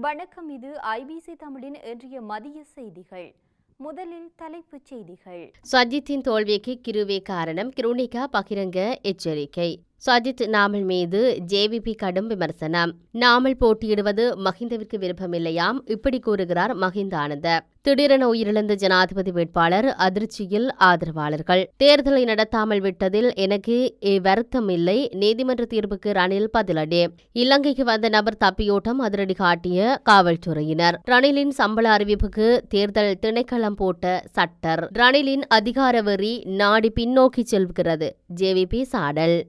வணக்கம் இது ஐபிசி தமிழின் இன்றைய மதிய செய்திகள். முதலில் தலைப்புச் செய்திகள். சஜித்தின் தோல்விக்கு கிருவே காரணம் கிருணிகா பகிரங்க எச்சரிக்கை. சஜித் நாமல் மீது ஜேவிபி கடும் விமர்சனம். நாமல் போட்டியிடுவது மஹிந்தவிற்கு விருப்பமில்லையாம் இப்படி கூறுகிறார் மஹிந்த ஆனந்த திடீரென உயிரிழந்த ஜனாதிபதி வேட்பாளர் அதிர்ச்சியில் ஆதரவாளர்கள். தேர்தலை நடத்தாமல் விட்டதில் எனக்கு இவ்வருத்தம் வருத்தம் இல்லை நீதிமன்ற தீர்ப்புக்கு ரணில் பதிலடி. இலங்கைக்கு வந்த நபர் தப்பியோட்டம் அதிரடி காட்டிய காவல்துறையினர். ரணிலின் சம்பள அறிவிப்புக்கு தேர்தல் திணைக்களம் போட்ட சட்டர். ரணிலின் அதிகார வெறி நாடி பின்னோக்கி செல்கிறது. ஜேவிபி சாடல்.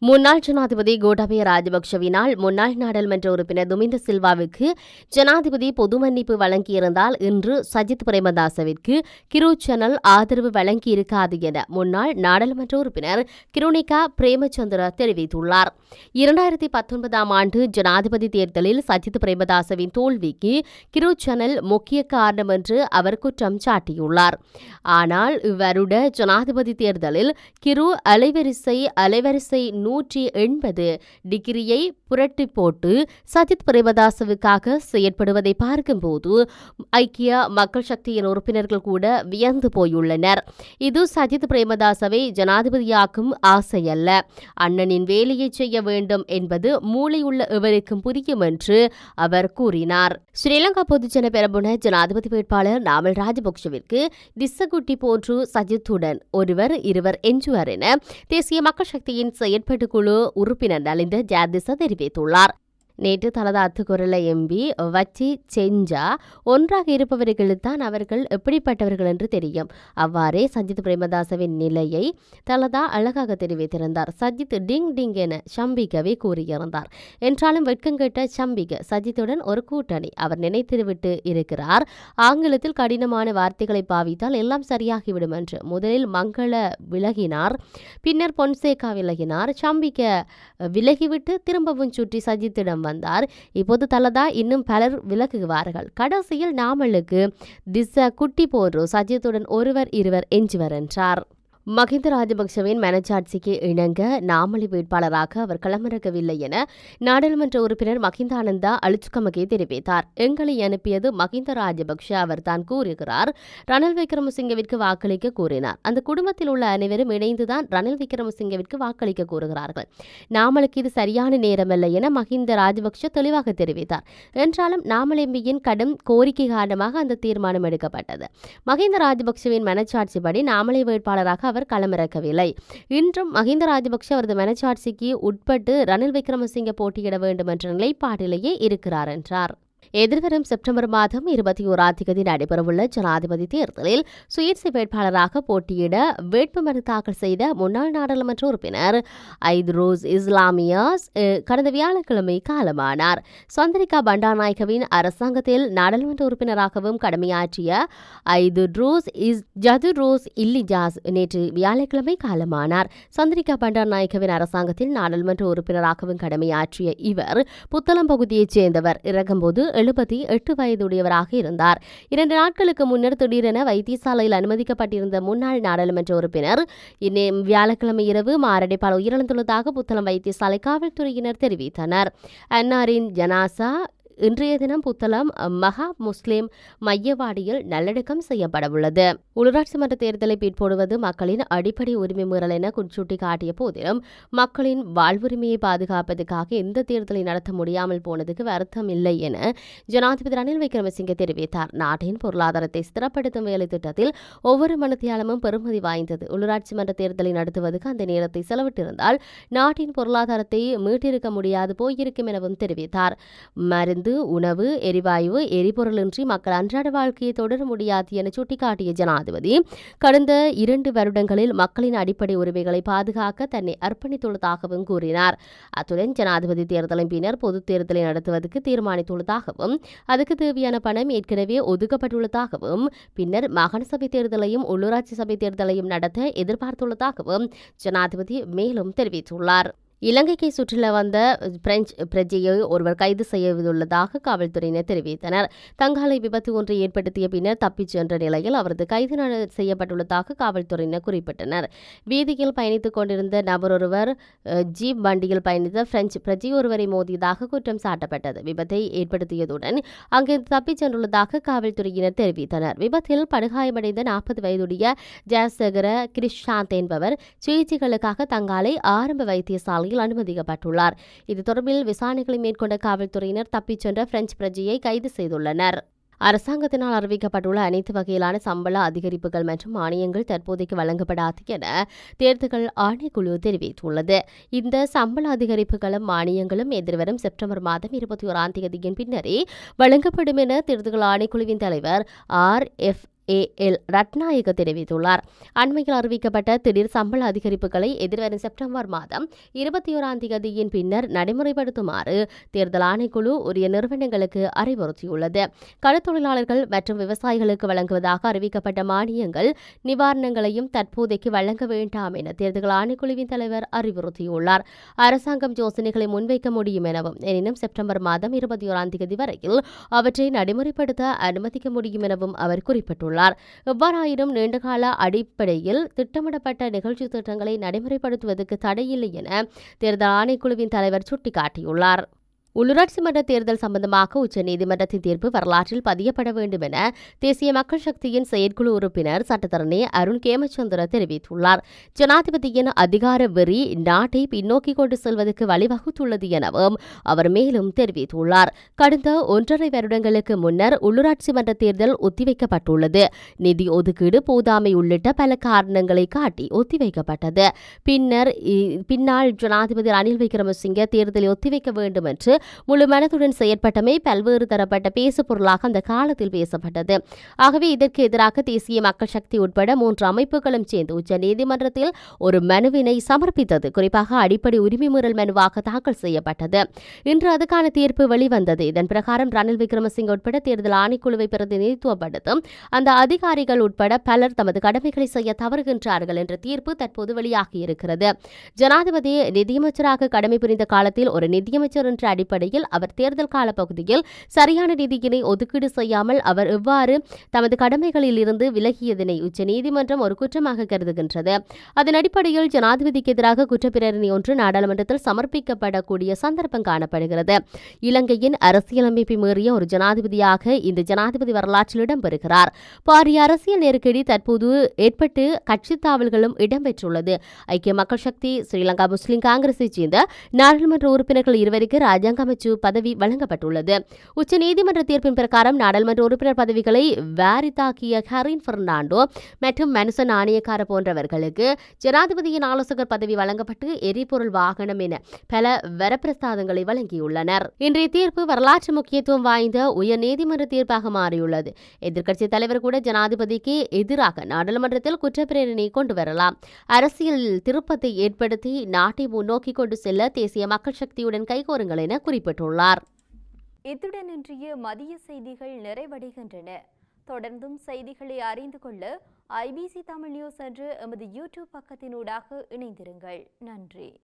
முன்னாள் ஜனாதிபதி கோடபய ராஜபக்ஷவினால் முன்னாள் நாடாளுமன்ற உறுப்பினர் துமிந்த சில்வாவுக்கு ஜனாதிபதி பொது மன்னிப்பு வழங்கியிருந்தால் இன்று சஜித் பிரேமதாசவிற்கு கிரு சேனல் ஆதரவு வழங்கியிருக்காது என முன்னாள் நாடாளுமன்ற உறுப்பினர் கிருணிகா பிரேமச்சந்திர தெரிவித்துள்ளார். இரண்டாயிரத்தி பத்தொன்பதாம் ஆண்டு ஜனாதிபதி தேர்தலில் சஜித் பிரேமதாசவின் தோல்விக்கு கிரு சேனல் முக்கிய காரணம் என்று அவர் குற்றம் சாட்டியுள்ளார். ஆனால் இவ்வருட ஜனாதிபதி தேர்தலில் கிரு அலைவரிசை அலைவரிசை நூற்றி எண்பது டிகிரியை புரட்டி போட்டு சஜித் பிரேமதாசவுக்காக செயற்படுவதை பார்க்கும்போது ஐக்கிய மக்கள் சக்தியின் உறுப்பினர்கள் கூட வியந்து போயுள்ளனர். இது சஜித் பிரேமதாசவை ஜனாதிபதியாக்கும் ஆசையல்ல. அண்ணனின் வேலையை செய்ய வேண்டும் என்பது மூளையுள்ள இவருக்கும் புரியும் என்று அவர் கூறினார். ஸ்ரீலங்கா பொதுஜன பெரம்புன ஜனாதிபதி வேட்பாளர் நாமல் ராஜபக்ஷவிற்கு திசகுட்டி போன்று சஜித்துடன் ஒருவர் இருவர் எஞ்சுவர் என தேசிய மக்கள் சக்தியின் செயற்பட்டு குழு உறுப்பினர் நலிந்த ஜாதிச தெரிவித்துள்ளார். நேற்று தனது அத்துக்குரல எம்பி வச்சி செஞ்சா ஒன்றாக இருப்பவர்களுத்தான் அவர்கள் எப்படிப்பட்டவர்கள் என்று தெரியும். அவ்வாறே சஜித் பிரேமதாசவின் நிலையை தலதா அழகாக தெரிவித்திருந்தார். சஜித் டிங் டிங் என சம்பிகவே கூறியிருந்தார். என்றாலும் வெட்கங்கெட்ட சம்பிக சஜித்துடன் ஒரு கூட்டணி. அவர் நினைத்துவிட்டு இருக்கிறார். ஆங்கிலத்தில் கடினமான வார்த்தைகளை பாவித்தால் எல்லாம் சரியாகிவிடும் என்று முதலில் மங்கள விலகினார். பின்னர் பொன்சேகா விலகினார். சம்பிக்க விலகிவிட்டு திரும்பவும் சுற்றி சஜித்திடம் வந்தார். இப்போது தலதா இன்னும் பலர் விலகுவார்கள். கடைசியில் நாமலுக்கு திச குட்டி போன்றோ சஜித்துடன் ஒருவர் இருவர் எஞ்சுவர் என்றார். மகிந்த ராஜபக்சவின் மனச்சாட்சிக்கு இணங்க நாமளி வேட்பாளராக அவர் களமிறக்கவில்லை என நாடாளுமன்ற உறுப்பினர் மகிந்த ஆனந்தா தெரிவித்தார். எங்களை அனுப்பியது மகிந்த ராஜபக்ஷ அவர் தான் கூறுகிறார். ரணில் விக்ரமசிங்கவிற்கு வாக்களிக்க கூறினார். அந்த குடும்பத்தில் உள்ள அனைவரும் இணைந்துதான் ரணில் விக்ரமசிங்கவிற்கு வாக்களிக்க கூறுகிறார்கள். நாமளுக்கு இது சரியான நேரமல்ல என மகிந்த ராஜபக்ஷ தெளிவாக தெரிவித்தார். என்றாலும் நாமல் எம்பியின் கடும் கோரிக்கை காரணமாக அந்த தீர்மானம் எடுக்கப்பட்டது. மகிந்த ராஜபக்சவின் மனச்சாட்சிப்படி நாமலை வேட்பாளராக அவர் களமிறக்கவில்லை. இன்றும் மகிந்த ராஜபக்ஷ அவரது மனச்சாட்சிக்கு உட்பட்டு ரணில் விக்ரமசிங்க போட்டியிட வேண்டும் என்ற நிலைப்பாட்டிலேயே இருக்கிறார் என்றார். எதிர்வரும் செப்டம்பர் மாதம் இருபத்தி ஓராம் தேதி நடைபெறவுள்ள ஜனாதிபதி தேர்தலில் சுயேட்சை வேட்பாளராக போட்டியிட வேட்புமனு தாக்கல் செய்த முன்னாள் நாடாளுமன்ற உறுப்பினர் ஐத்ரோஸ் இஸ்லாமியாஸ் கடந்த வியாழக்கிழமை காலமானார். சந்திரிகா பண்டாநாயகவின் அரசாங்கத்தில் நாடாளுமன்ற உறுப்பினராகவும் கடமையாற்றிய ஐதுட்ரோஸ் இஸ் ஜது ரோஸ் இல்லிஜாஸ் நேற்று வியாழக்கிழமை காலமானார். சந்திரிகா பண்டாநாயகவின் அரசாங்கத்தில் நாடாளுமன்ற உறுப்பினராகவும் கடமையாற்றிய இவர் புத்தளம் பகுதியைச் சேர்ந்தவர். இறக்கும்போது எழுபத்தி எட்டு வயதுடையவராக இருந்தார். இரண்டு நாட்களுக்கு முன்னர் திடீரென வைத்தியசாலையில் அனுமதிக்கப்பட்டிருந்த முன்னாள் நாடாளுமன்ற உறுப்பினர் இன்னே வியாழக்கிழமை இரவு மாரடைப்பால் உயிரிழந்துள்ளதாக புத்தளம் வைத்தியசாலை காவல்துறையினர் தெரிவித்தனர். அன்னாரின் ஜனாசா இன்றைய தினம் புத்தளம் மகா முஸ்லிம் மையவாடியில் நல்லடக்கம் செய்யப்படவுள்ளது. உள்ளாட்சி மன்ற தேர்தலை பிற்போடுவது மக்களின் அடிப்படை உரிமை மீறல் என குற்றச்சாட்டி காட்டிய போதிலும் மக்களின் வாழ்வுரிமையை பாதுகாப்பதற்காக இந்த தேர்தலை நடத்த முடியாமல் போனதுக்கு வருத்தம் இல்லை என ஜனாதிபதி ரணில் விக்ரமசிங்கே தெரிவித்தார். நாட்டின் பொருளாதாரத்தை ஸ்திரப்படுத்தும் வேலை திட்டத்தில் ஒவ்வொரு மனத்தியாலமும் பெறுமதி வாய்ந்தது. உள்ளாட்சி மன்ற தேர்தலை நடத்துவதற்கு அந்த நேரத்தை செலவிட்டிருந்தால் நாட்டின் பொருளாதாரத்தை மீட்டிருக்க முடியாது போயிருக்கும் எனவும் தெரிவித்தார். மருந்து உணவு எரிவாயு எரிபொருளின்றி மக்கள் அன்றாட வாழ்க்கையை தொடர முடியாது என சுட்டிக்காட்டிய ஜனாதிபதி கடந்த இரண்டு வருடங்களில் மக்களின் அடிப்படை உரிமைகளை பாதுகாக்க தன்னை அர்ப்பணித்துள்ளதாகவும் கூறினார். அத்துடன் ஜனாதிபதி தேர்தலின் பின்னர் பொது தேர்தலை நடத்துவதற்கு தீர்மானித்துள்ளதாகவும் அதுக்கு தேவையான பணம் ஏற்கனவே ஒதுக்கப்பட்டுள்ளதாகவும் பின்னர் மாகாண சபை தேர்தலையும் உள்ளூராட்சி சபை தேர்தலையும் நடத்த எதிர்பார்த்துள்ளதாகவும் ஜனாதிபதி மேலும் தெரிவித்துள்ளார். இலங்கைக்கு சுற்றுலா வந்த பிரெஞ்சு பிரஜையை ஒருவர் கைது செய்யவுள்ளதாக காவல்துறையினர் தெரிவித்தனர். தங்காலை விபத்து ஒன்றை ஏற்படுத்திய பின்னர் தப்பிச் சென்ற நிலையில் அவரது கைது செய்யப்பட்டுள்ளதாக காவல்துறையினர் குறிப்பிட்டனர். வீதியில் பயணித்துக் கொண்டிருந்த நபர் ஒருவர் ஜீப் வண்டியில் பயணித்த பிரெஞ்சு பிரஜை ஒருவரை மோதியதாக குற்றம் சாட்டப்பட்டது. விபத்தை ஏற்படுத்தியதுடன் அங்கிருந்து தப்பிச் சென்றுள்ளதாக காவல்துறையினர் தெரிவித்தனர். விபத்தில் படுகாயமடைந்த நாற்பது வயதுடைய ஜெயசேகர கிரிஷாந்த் என்பவர் சிகிச்சைகளுக்காக தங்காலை ஆரம்ப வைத்தியசாலையில் அனுமதிக்கப்பட்டுள்ளார். இது தொடர்பில் விசாரணைகளை மேற்கொண்ட காவல்துறையினர் தப்பிச் சென்ற பிரெஞ்சு பிரஜையை கைது செய்துள்ளனர். அரசாங்கத்தினால் அறிவிக்கப்பட்டுள்ள அனைத்து வகையிலான சம்பள அதிகரிப்புகள் மற்றும் மானியங்கள் தற்போதைக்கு வழங்கப்படாது என தேர்தல்கள் ஆணைக்குழு தெரிவித்துள்ளது. இந்த சம்பள அதிகரிப்புகளும் மானியங்களும் எதிர்வரும் செப்டம்பர் மாதம் இருபத்தி ஓராம் தேதியின் பின்னரே வழங்கப்படும் என தேர்தல்கள் ஆணைக்குழுவின் தலைவர் R. F. A L Ratnayake தெரிவித்துள்ளார். அண்மையில் அறிவிக்கப்பட்ட திடீர் சம்பள அதிகரிப்புகளை எதிர்வரும் செப்டம்பர் மாதம் இருபத்தி ஓராம் தேதியின் பின்னர் நடைமுறைப்படுத்துமாறு தேர்தல் ஆணைக்குழு உரிய நிறுவனங்களுக்கு அறிவுறுத்தியுள்ளது. களத்தொழிலாளர்கள் மற்றும் விவசாயிகளுக்கு வழங்குவதாக அறிவிக்கப்பட்ட மானியங்கள் நிவாரணங்களையும் தற்போதைக்கு வழங்க வேண்டாம் என தேர்தல் ஆணைக்குழுவின் தலைவர் அறிவுறுத்தியுள்ளார். அரசாங்கம் யோசனைகளை முன்வைக்க முடியும் எனவும் எனினும் செப்டம்பர் மாதம் இருபத்தி ஓராம் தேதி வரையில் அவற்றை நடைமுறைப்படுத்த அனுமதிக்க முடியும் எனவும் அவர் குறிப்பிட்டுள்ளார். எவ்வாறாயினும் நீண்டகால அடிப்படையில் திட்டமிடப்பட்ட நிகழ்ச்சி திட்டங்களை நடைமுறைப்படுத்துவதற்கு தடையில்லை என தேர்தல் ஆணைக்குழுவின் தலைவர் சுட்டிக்காட்டியுள்ளார். உள்ளூராட்சி மன்ற தேர்தல் சம்பந்தமாக உச்சநீதிமன்றத்தின் தீர்ப்பு வரலாற்றில் பதியப்பட வேண்டும் என தேசிய மக்கள் சக்தியின் செயற்குழு உறுப்பினர் சட்டத்தரணி அருண் கேமச்சந்திர தெரிவித்துள்ளார். ஜனாதிபதியின் அதிகார வெறி நாட்டை பின்னோக்கி கொண்டு செல்வதற்கு வழிவகுத்துள்ளது எனவும் அவர் மேலும் தெரிவித்துள்ளார். கடந்த ஒன்றரை வருடங்களுக்கு முன்னர் உள்ளூராட்சி மன்ற தேர்தல் ஒத்திவைக்கப்பட்டுள்ளது. நிதி ஒதுக்கீடு போதாமை உள்ளிட்ட பல காரணங்களை காட்டி ஒத்திவைக்கப்பட்டது. பின்னர் பின்னால் ஜனாதிபதி ரணில் விக்ரமசிங்கே தேர்தலை ஒத்திவைக்க வேண்டும் என்று முழு மனதுடன் செயற்பட்டமை பல்வேறு தரப்பட்ட பேசுபொருளாக அந்த காலத்தில் பேசப்பட்டது. ஆகவே இதற்கு எதிராக தேசிய மக்கள் சக்தி உட்பட மூன்று அமைப்புகளும் சேர்ந்து உச்சநீதிமன்றத்தில் ஒரு மனுவினை சமர்ப்பித்தது. குறிப்பாக அடிப்படை உரிமை மீறல் மனுவாக தாக்கல் செய்யப்பட்டது. இன்று அதுக்கான தீர்ப்பு வெளிவந்தது. இதன் பிரகாரம் ரணில் விக்ரமசிங்க உட்பட தேர்தல் ஆணைக்குழுவை பிரதிநிதித்துவப்படுத்தும் அந்த அதிகாரிகள் உட்பட பலர் தமது கடமைகளை செய்ய தவறுகின்றார்கள் என்ற தீர்ப்பு தற்போது வெளியாகியிருக்கிறது. ஜனாதிபதி நிதியமைச்சராக கடமை புரிந்த காலத்தில் ஒரு நிதியமைச்சர் என்ற அடிப்படையில் அவர் தேர்தல் கால பகுதியில் சரியான நிதியினை ஒதுக்கீடு செய்யாமல் அவர் எவ்வாறு தமது கடமைகளில் இருந்து விலகியதனை உச்சநீதிமன்றம் ஒரு குற்றமாக கருதுகின்றது. அதன் அடிப்படையில் ஜனாதிபதிக்கு எதிராக குற்றப்பிரேரணை ஒன்று நாடாளுமன்றத்தில் சமர்ப்பிக்கப்படக்கூடிய சந்தர்ப்பம் காணப்படுகிறது. இலங்கையின் அரசியலமைப்பை மீறிய ஒரு ஜனாதிபதியாக இந்த ஜனாதிபதி வரலாற்றில் இடம்பெறுகிறார். பாரிய அரசியல் நெருக்கடி தற்போது ஏற்பட்டு கட்சி தாவல்களும் இடம்பெற்றுள்ளது. ஐக்கிய மக்கள் சக்தி ஸ்ரீலங்கா முஸ்லிம் காங்கிரஸைச் சேர்ந்த நாடாளுமன்ற உறுப்பினர்கள் இருவருக்கு ராஜாங்க அமைச்சு பதவி வழங்கப்பட்டுள்ளது. உச்சநீதிமன்ற தீர்ப்பின் பிரகாரம் நாடாளுமன்ற உறுப்பினர் பதவிகளை வேரித்தாக்கிய ஹரின் பெர்னாண்டோ மற்றும் மனுசன் ஆணையக்கார போன்றவர்களுக்கு ஜனாதிபதியின் ஆலோசகர் பதவி வழங்கப்பட்டு எரிபொருள் வாகனம் என பல வரப்பிரசாதங்களை வழங்கியுள்ளனர். இன்றைய தீர்ப்பு வரலாற்று முக்கியத்துவம் வாய்ந்த உயர் நீதிமன்ற தீர்ப்பாக மாறியுள்ளது. எதிர்க்கட்சித் தலைவர் கூட ஜனாதிபதிக்கு எதிராக நாடாளுமன்றத்தில் குற்றப்பிரேரணை கொண்டு வரலாம். அரசியல் திருப்பத்தை ஏற்படுத்தி நாட்டை முன்னோக்கி கொண்டு செல்ல தேசிய மக்கள் சக்தியுடன் கைகோருங்கள் என குறிப்பிட்டுள்ளார். இத்துடன் இன்றைய மதிய செய்திகள் நிறைவடைகின்றன. தொடர்ந்தும் செய்திகளை அறிந்து கொள்ள ஐபிசி தமிழ் நியூஸ் என்று எமது யூடியூப் பக்கத்தினூடாக இணைந்திருங்கள். நன்றி.